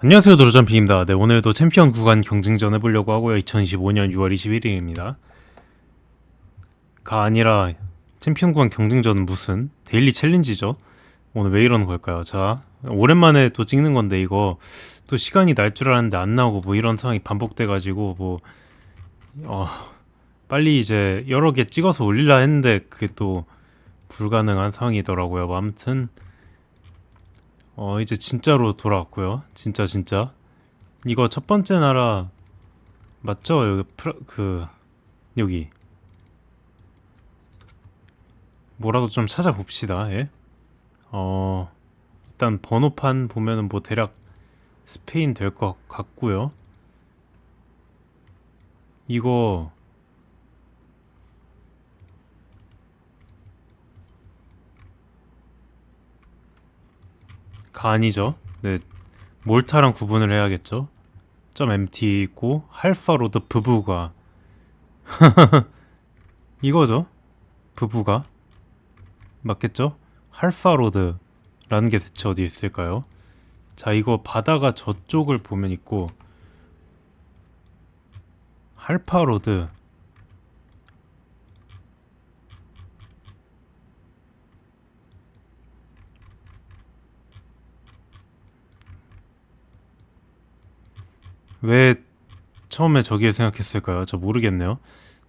안녕하세요 도로점핑입니다. 네 오늘도 챔피언 구간 경쟁전 해보려고 하고요. 2025년 6월 21일입니다. 가 아니라 챔피언 구간 경쟁전은 무슨 데일리 챌린지죠. 오늘 왜 이러는 걸까요? 자 오랜만에 또 찍는 건데 이거 또 시간이 날 줄 알았는데 안 나오고 뭐 이런 상황이 반복돼가지고 뭐 어, 빨리 이제 여러 개 찍어서 올리려 했는데 그게 또 불가능한 상황이더라고요. 뭐 아무튼 어 이제 진짜로 돌아왔고요. 진짜 진짜 이거 첫 번째 나라 맞죠? 여기 프라, 그 여기 뭐라도 좀 찾아봅시다. 예. 어 일단 번호판 보면은 뭐 대략 스페인 될 것 같고요. 이거 가 아니죠. 네. 몰타랑 구분을 해야겠죠. 점 MT 있고 할파로드 부부가 이거죠. 부부가 맞겠죠? 할파로드라는 게 대체 어디 있을까요? 자, 이거 바다가 저쪽을 보면 있고 할파로드 왜 처음에 저기를 생각했을까요? 저 모르겠네요.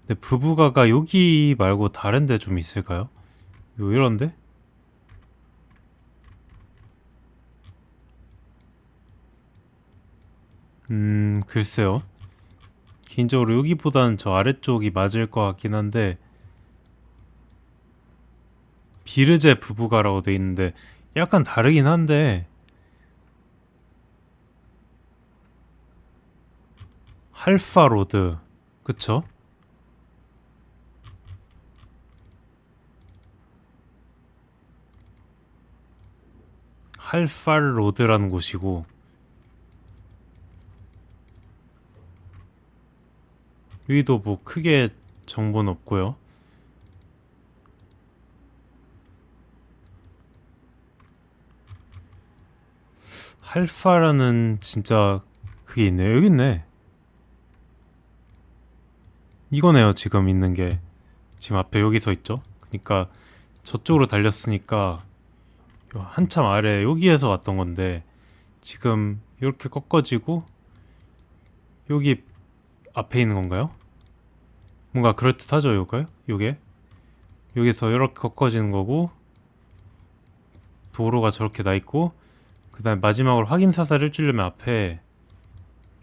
근데 부부가가 여기 말고 다른 데 좀 있을까요? 요 이런데? 음, 글쎄요. 개인적으로 여기보다는 저 아래쪽이 맞을 것 같긴 한데 비르제 부부가라고 돼 있는데 약간 다르긴 한데 할파로드. 그쵸? 할팔로드라는 곳이고. 여기도 뭐 크게 정보는 없고요. 할파라는 진짜 그게 있네요 여기 있네 이거네요 지금 있는 게 지금 앞에 여기 서 있죠 그러니까 저쪽으로 달렸으니까 요 한참 아래 여기에서 왔던 건데 지금 이렇게 꺾어지고 여기 앞에 있는 건가요? 뭔가 그럴듯하죠 요거요? 요게 여기서 이렇게 꺾어지는 거고 도로가 저렇게 나 있고 그 다음 마지막으로 확인 사살을 해주려면 앞에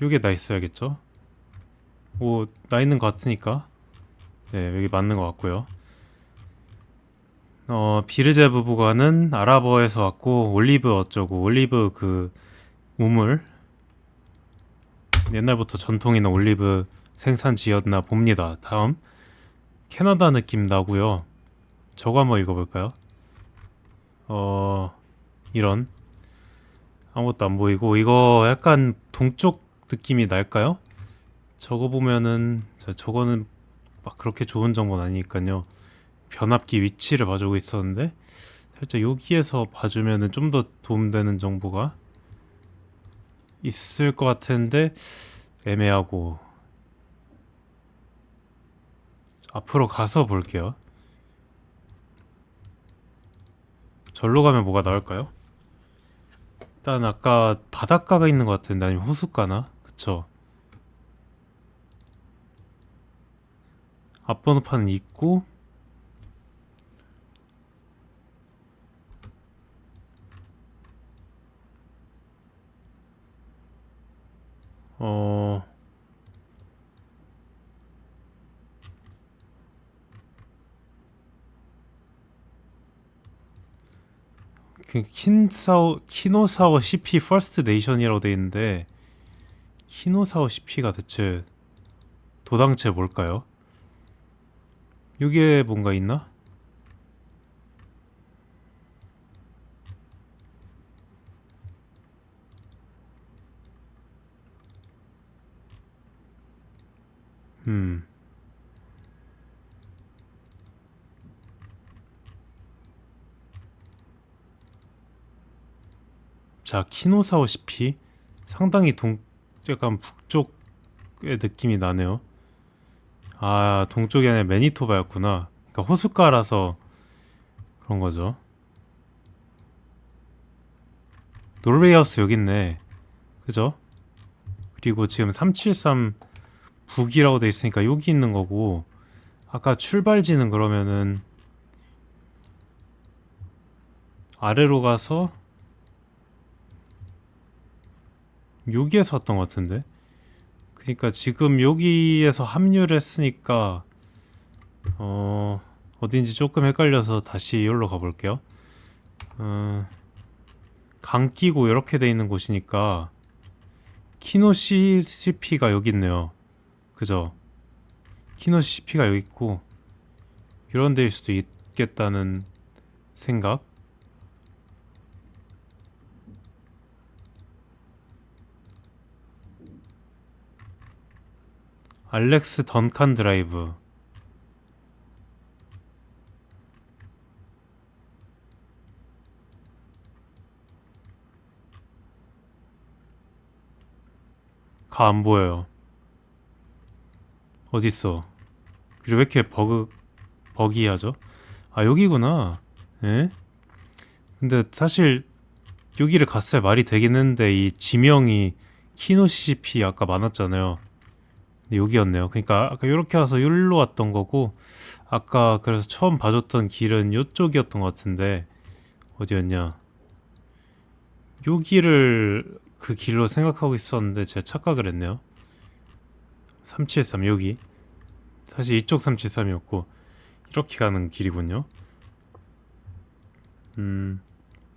요게 나 있어야겠죠? 뭐 나 있는 것 같으니까. 네 여기 맞는 것 같고요. 어 비르제 부부가는 아랍어에서 왔고 올리브 어쩌고 올리브 그 우물. 옛날부터 전통 있는 올리브 생산지였나 봅니다. 다음. 캐나다 느낌 나고요. 저거 한번 읽어볼까요? 어 이런. 아무것도 안 보이고 이거 약간 동쪽 느낌이 날까요? 저거 보면은 저, 저거는 막 그렇게 좋은 정보는 아니니까요. 변압기 위치를 봐주고 있었는데 살짝 여기에서 봐주면은 좀 더 도움되는 정보가 있을 것 같은데 애매하고 앞으로 가서 볼게요. 절로 가면 뭐가 나올까요? 일단 아까 바닷가가 있는 것 같은데 아니면 호숫가나? 그쵸? 앞번호판은 있고 어그 킨사오 키노사오 CP 퍼스트 네이션이라고 돼 있는데 키노사오 CP가 대체 도당체 뭘까요? 여기에 뭔가 있나? 음. 자, 키노사오 CP. 상당히 동 약간 북쪽의 느낌이 나네요. 아 동쪽이 아니라 매니토바였구나. 그러니까 호숫가라서 그런 거죠. 노르웨이 하우스 여기 있네. 그죠? 그리고 지금 373 북이라고 돼 있으니까 여기 있는 거고 아까 출발지는 그러면은 아래로 가서 여기에서 왔던 것 같은데 그러니까 지금 여기에서 합류를 했으니까 어 어딘지 조금 헷갈려서 다시 여기로 가볼게요. 어, 강 끼고 이렇게 돼 있는 곳이니까 키노시시피가 여기 있네요. 그죠? 키노시시피가 여기 있고 이런 데일 수도 있겠다는 생각 알렉스 던칸 드라이브. 가 안 보여요. 어딨어? 그리고 왜 이렇게 버그 버기하죠? 아 여기구나. 예? 근데 사실 여기를 갔어야 말이 되긴 했는데 이 지명이 키노시시피 아까 많았잖아요 여기였네요. 그러니까 아까 이렇게 와서 여기로 왔던 거고 아까 그래서 처음 봐줬던 길은 이쪽이었던 것 같은데 어디였냐? 여기를 그 길로 생각하고 있었는데 제가 착각을 했네요. 373 여기 사실 이쪽 373이었고 이렇게 가는 길이군요. 음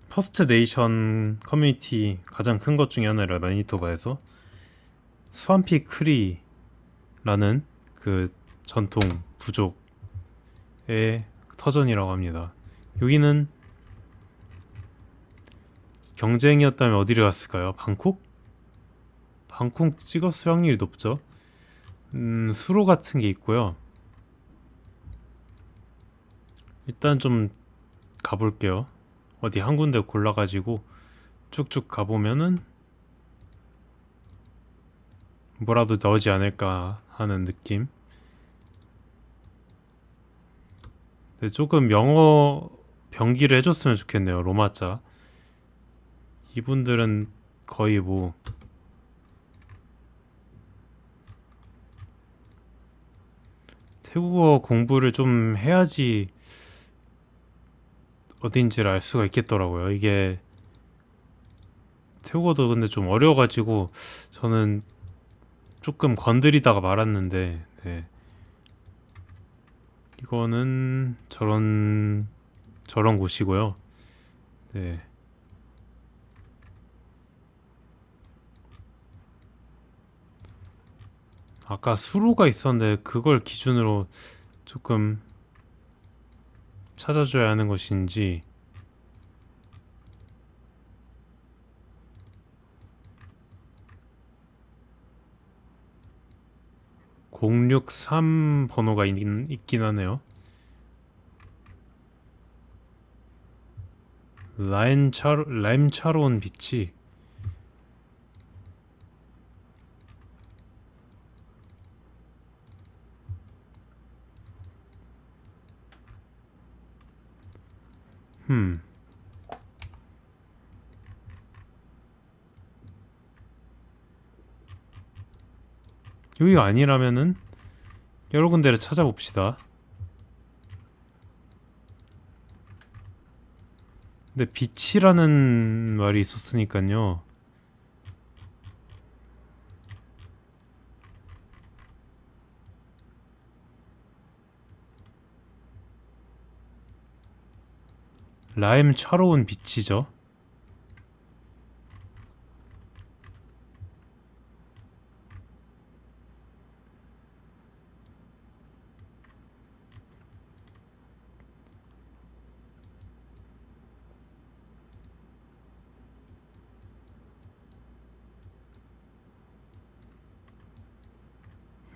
퍼스트 네이션 커뮤니티 가장 큰 것 중에 하나라 마니토바에서 스완피 크리 라는 그 전통 부족의 터전이라고 합니다. 여기는 경쟁이었다면 어디를 갔을까요? 방콕? 방콕 찍었을 확률이 높죠. 음, 수로 같은 게 있고요. 일단 좀 가볼게요. 어디 한 군데 골라가지고 쭉쭉 가보면은 뭐라도 나오지 않을까 하는 느낌. 근데 조금 영어 병기를 해줬으면 좋겠네요. 로마자. 이분들은 거의 뭐 태국어 공부를 좀 해야지 어딘지를 알 수가 있겠더라고요. 이게 태국어도 근데 좀 어려워가지고 저는 조금 건드리다가 말았는데 네. 이거는 저런 저런 곳이고요. 네. 아까 수로가 있었는데 그걸 기준으로 조금 찾아줘야 하는 것인지 063 번호가 있, 있긴 하네요. 라임차로, 라임차로운 빛이 흠 여기가 아니라면은 여러 군데를 찾아봅시다. 근데 빛이라는 말이 있었으니까요. 라임 차로운 빛이죠.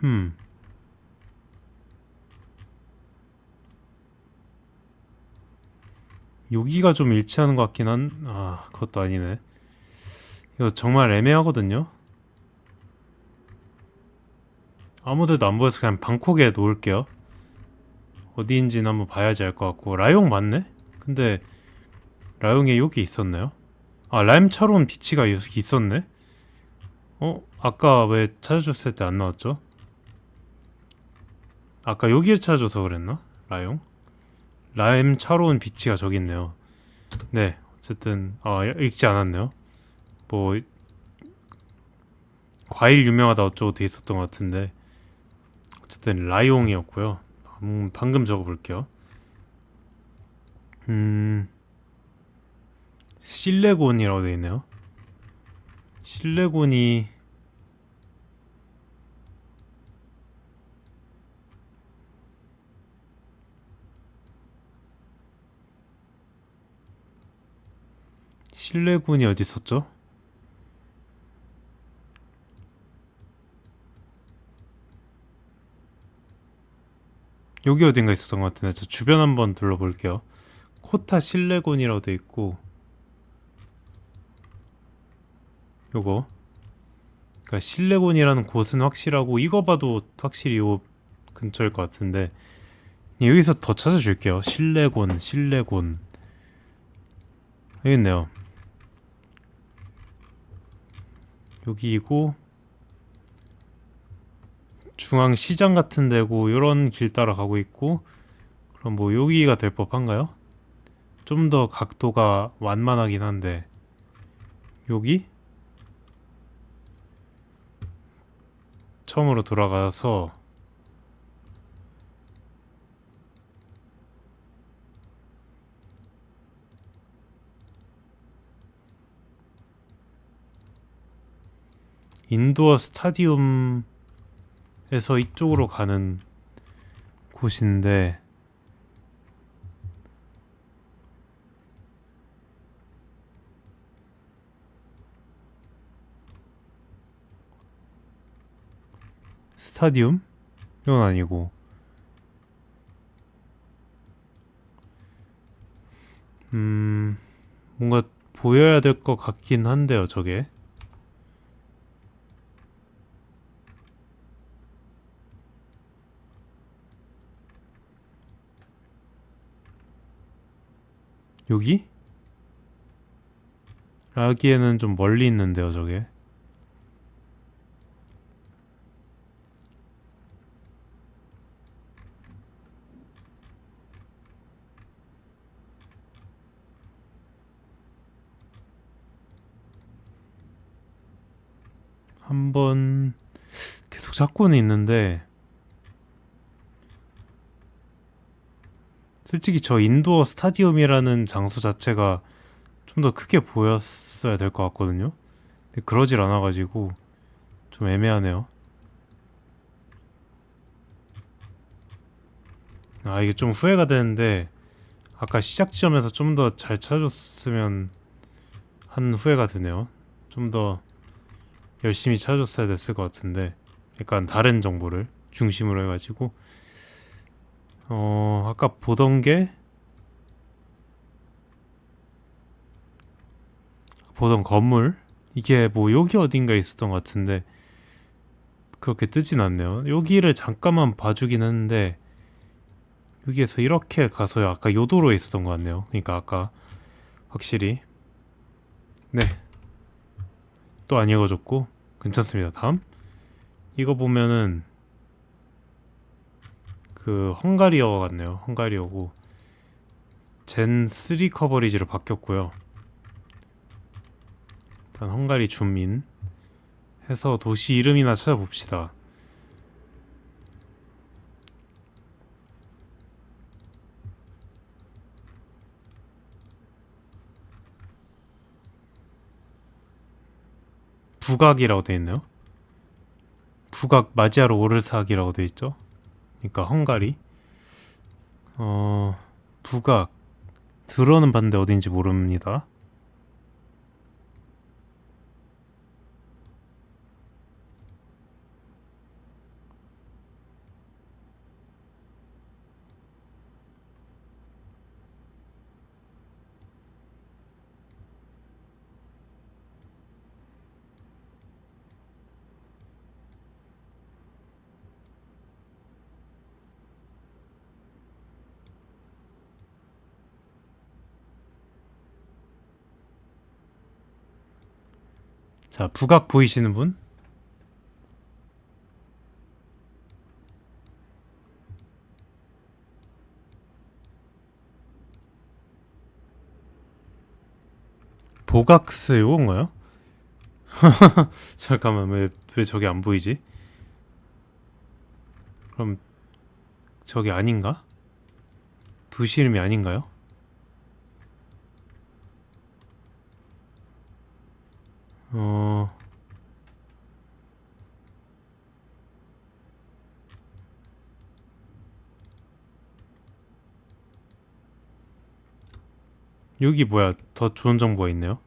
음. 여기가 좀 일치하는 것 같긴 한, 아, 그것도 아니네. 이거 정말 애매하거든요. 아무데도 안 보여서 그냥 방콕에 놓을게요. 어디인지는 한번 봐야지 알 것 같고 라용 맞네? 근데 라용에 여기 있었나요? 아 라임차로운 비치가 여기 있었네? 어? 아까 왜 찾아줬을 때 안 나왔죠? 아까 여기를 찾아줘서 그랬나? 라용? 라임 차로운 비치가 저기 있네요. 네 어쨌든 아 읽지 않았네요. 뭐 과일 유명하다 어쩌고 돼 있었던 것 같은데 어쨌든 라용이었고요. 음, 방금 적어볼게요. 음 실레곤이라고 돼 있네요. 실레곤이 실내군이 어디 있었죠? 여기 어딘가 있었던 것 같은데 저 주변 한번 둘러볼게요. 코타 실내군이라고 돼 있고 요거 그러니까 실내군이라는 곳은 확실하고 이거 봐도 확실히 요 근처일 것 같은데 여기서 더 찾아줄게요. 실내곤 실내곤 있네요. 여기이고 중앙 시장 같은 데고 이런 길 따라 가고 있고 그럼 뭐 여기가 될 법한가요? 좀 더 각도가 완만하긴 한데 여기 처음으로 돌아가서 인도어 스타디움에서 이쪽으로 가는 곳인데 스타디움? 이건 아니고 음 뭔가 보여야 될 것 같긴 한데요 저게 여기? 라기에는 좀 멀리 있는데요, 저게. 한번 계속 찾고는 있는데 솔직히 저 인도어 스타디움이라는 장소 자체가 좀 더 크게 보였어야 될 것 같거든요. 근데 그러질 않아가지고 좀 애매하네요. 아 이게 좀 후회가 되는데 아까 시작 지점에서 좀 더 잘 찾아줬으면 한 후회가 드네요. 좀 더 열심히 찾아줬어야 됐을 것 같은데 약간 다른 정보를 중심으로 해가지고 어, 아까 보던 게 보던 건물 이게 뭐 여기 어딘가 있었던 것 같은데 그렇게 뜨진 않네요. 여기를 잠깐만 봐주긴 했는데 여기에서 이렇게 가서 아까 요 도로에 있었던 것 같네요. 그러니까 아까 확실히 네. 또 안 읽어줬고 괜찮습니다. 다음 이거 보면은 그 헝가리어 같네요. 헝가리어고 젠 3 커버리지로 바뀌었고요. 일단 헝가리 주민 해서 도시 이름이나 찾아봅시다. 북악이라고 되어 있네요. 북악 마지아로 오르삭이라고 되어 있죠. 그러니까 헝가리 어 북악 들어는 봤는데 어딘지 모릅니다. 자, 부각 보이시는 분? 보각스 요건가요? 잠깐만 왜, 왜 저게 안 보이지? 그럼 저게 아닌가? 도시 이름이 아닌가요? 어... 여기 뭐야? 더 좋은 정보가 있네요.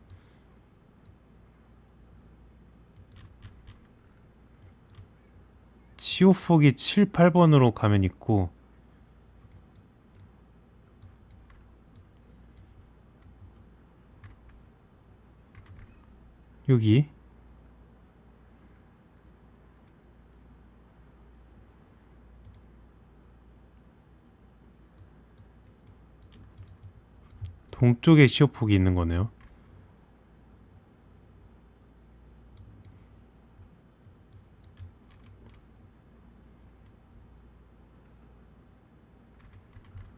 치오폭이 7, 8번으로 가면 있고 여기 동쪽에 시오폭이 있는 거네요.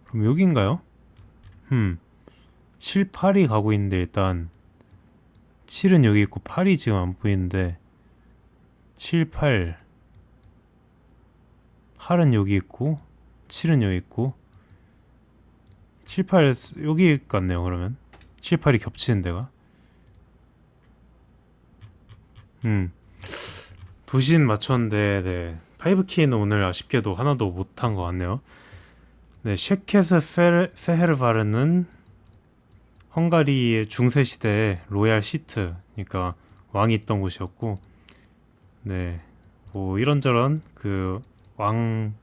그럼 여긴가요? 음. 7, 8이 가고 있는데 일단 7은 여기 있고 8이 지금 안 보이는데 7, 8 8은 여기 있고 7은 여기 있고 7, 8 여기 같네요 그러면. 7, 8이 겹치는 데가. 음. 도시는 맞췄는데 네. 파이브키는 오늘 아쉽게도 하나도 못한 것 같네요. 네 셰케스 페르, 페헤르바르는 헝가리의 중세 시대의 로얄 시트 그러니까 왕이 있던 곳이었고 네. 뭐 이런저런 그 왕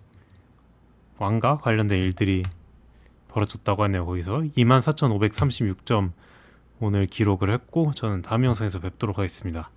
왕과 관련된 일들이 벌어졌다고 하네요. 거기서 24,536점 오늘 기록을 했고 저는 다음 영상에서 뵙도록 하겠습니다.